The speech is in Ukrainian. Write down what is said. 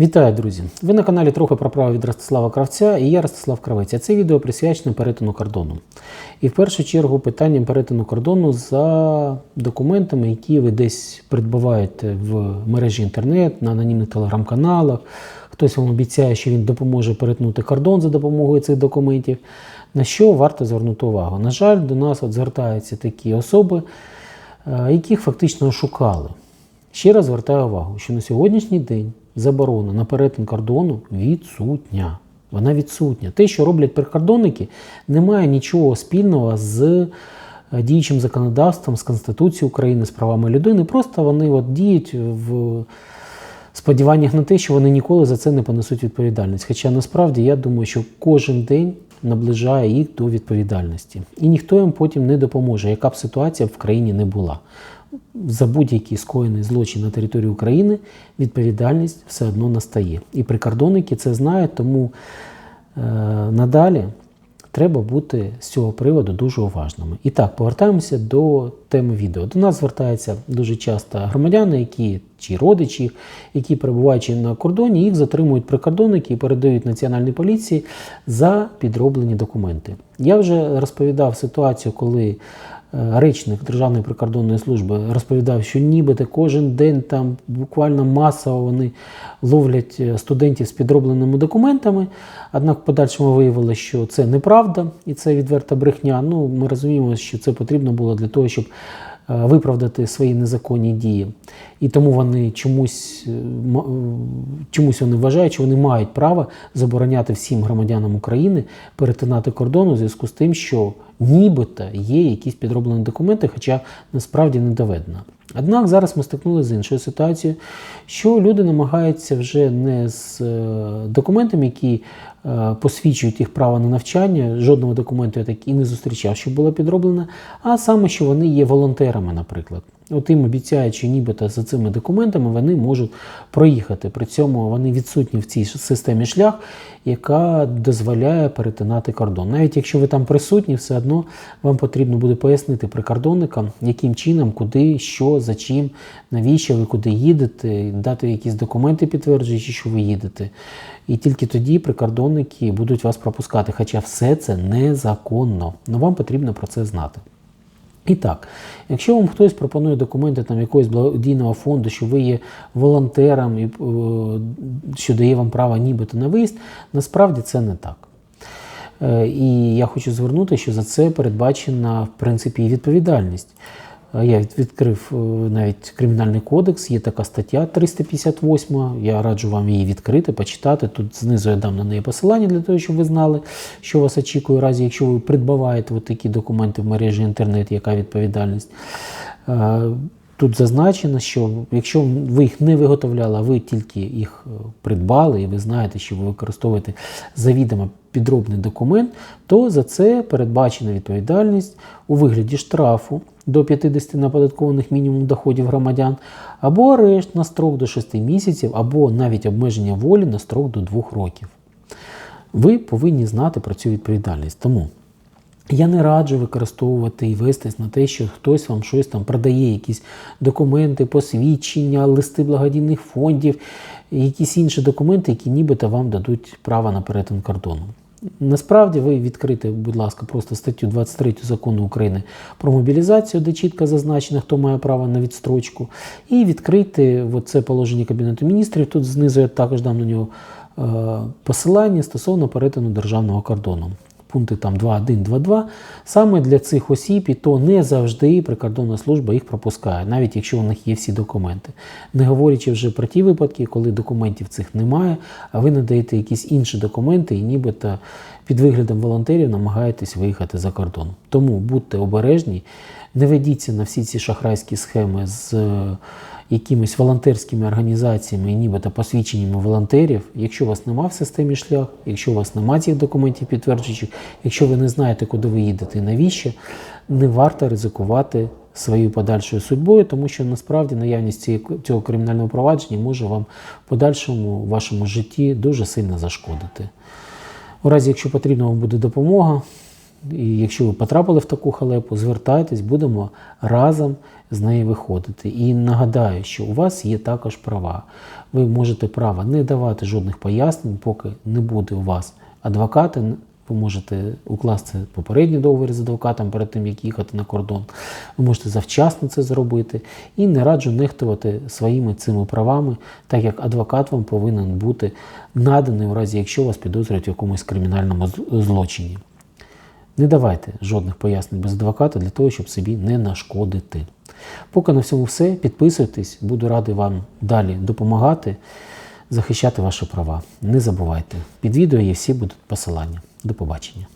Вітаю, друзі! Ви на каналі трохи про право від Ростислава Кравця і я Ростислав Кравець. А Це відео присвячено перетину кордону. І в першу чергу питанням перетину кордону за документами, які ви десь придбаваєте в мережі інтернет, на анонімних телеграм-каналах. Хтось вам обіцяє, що він допоможе перетнути кордон за допомогою цих документів. На що варто звернути увагу? На жаль, до нас от звертаються такі особи, е, яких фактично ошукали. Ще раз звертаю увагу, що на сьогоднішній день заборона на перетин кордону відсутня. Вона відсутня. Те, що роблять прикордонники, не має нічого спільного з е, діючим законодавством, з Конституцією України, з правами людини. Просто вони от діють в сподіваннях на те, що вони ніколи за це не понесуть відповідальність. Хоча насправді я думаю, що кожен день наближає їх до відповідальності. І ніхто їм потім не допоможе, яка б ситуація в країні не була. За будь-який скоєний злочин на території України відповідальність все одно настає. І прикордонники це знають, тому е, надалі треба бути з цього приводу дуже уважними. І так, повертаємося до теми відео. До нас звертаються дуже часто громадяни, які чи родичі, які перебуваючи на кордоні, їх затримують прикордонники і передають національній поліції за підроблені документи. Я вже розповідав ситуацію, коли е, речник Державної прикордонної служби розповідав, що нібито кожен день там буквально масово вони ловлять е, студентів з підробленими документами. Однак в подальшому виявилося, що це неправда і це відверта брехня. Ну, ми розуміємо, що це потрібно було для того, щоб е, виправдати свої незаконні дії. І тому вони чомусь, е, е, чомусь вони вважають, що вони мають право забороняти всім громадянам України перетинати кордон у зв'язку з тим, що нібито є якісь підроблені документи, хоча насправді не доведено. Однак зараз ми стикнулися з іншою ситуацією, що люди намагаються вже не з е, документами, які е, посвідчують їх право на навчання, жодного документу я так і не зустрічав, що було підроблено, а саме, що вони є волонтерами, наприклад. От їм обіцяють, що нібито за цими документами вони можуть проїхати. При цьому вони відсутні в цій системі шлях, яка дозволяє перетинати кордон. Навіть якщо ви там присутні, все одно вам потрібно буде пояснити прикордонникам, яким чином, куди, що, за чим, навіщо ви куди їдете, дати якісь документи, підтверджуючи, що ви їдете. І тільки тоді прикордонники будуть вас пропускати. Хоча все це незаконно. Но вам потрібно про це знати. І так, якщо вам хтось пропонує документи там якогось благодійного фонду, що ви є волонтером, і, е, що дає вам право нібито на виїзд, насправді це не так. Е, І я хочу звернути, що за це передбачена в принципі відповідальність. Я відкрив е, навіть кримінальний кодекс, є така стаття 358. Я раджу вам її відкрити, почитати. Тут знизу я дам на неї посилання для того, щоб ви знали, що вас очікує, в разі якщо ви придбаваєте от такі документи в мережі інтернет, яка відповідальність. Е, Тут зазначено, що якщо ви їх не виготовляли, а ви тільки їх е, придбали, і ви знаєте, що ви використовуєте завідомо підробний документ, то за це передбачена відповідальність у вигляді штрафу до 50 неоподаткованих мінімум доходів громадян, або арешт на строк до 6 місяців, або навіть обмеження волі на строк до 2 років. Ви повинні знати про цю відповідальність. Тому я не раджу використовувати і вестись на те, що хтось вам щось там продає, якісь документи, посвідчення, листи благодійних фондів, якісь інші документи, які нібито вам дадуть право на перетин кордону. Насправді ви відкрите, будь ласка, просто статтю 23 закону України про мобілізацію, де чітко зазначено, хто має право на відстрочку, і відкрити це положення Кабінету міністрів. Тут знизу я також дам на нього е, посилання стосовно перетину державного кордону пункти там 2.1, 2.2, саме для цих осіб, і то не завжди прикордонна служба їх пропускає, навіть якщо у них є всі документи. Не говорячи вже про ті випадки, коли документів цих немає, а ви надаєте якісь інші документи і нібито під виглядом волонтерів намагаєтесь виїхати за кордон. Тому будьте обережні, не ведіться на всі ці шахрайські схеми з якимись волонтерськими організаціями, нібито посвідченнями волонтерів. Якщо у вас нема в системі шлях, якщо у вас нема цих документів підтверджуючих, якщо ви не знаєте, куди ви їдете і навіщо, не варто ризикувати своєю подальшою судьбою, тому що насправді наявність цього кримінального провадження може вам в подальшому вашому житті дуже сильно зашкодити. У разі, якщо потрібна вам буде допомога, І якщо ви потрапили в таку халепу, звертайтесь, будемо разом з неї виходити. І нагадаю, що у вас є також права. Ви можете право не давати жодних пояснень, поки не буде у вас адвоката. Ви можете укласти попередній договір з адвокатом перед тим, як їхати на кордон. Ви можете завчасно це зробити і не раджу нехтувати своїми цими правами, так як адвокат вам повинен бути наданий у разі, якщо вас підозрюють в якомусь кримінальному злочині. Не давайте жодних пояснень без адвоката для того, щоб собі не нашкодити. Поки на всьому все. Підписуйтесь, буду радий вам далі допомагати, захищати ваші права. Не забувайте. Під відео є всі будуть посилання. До побачення.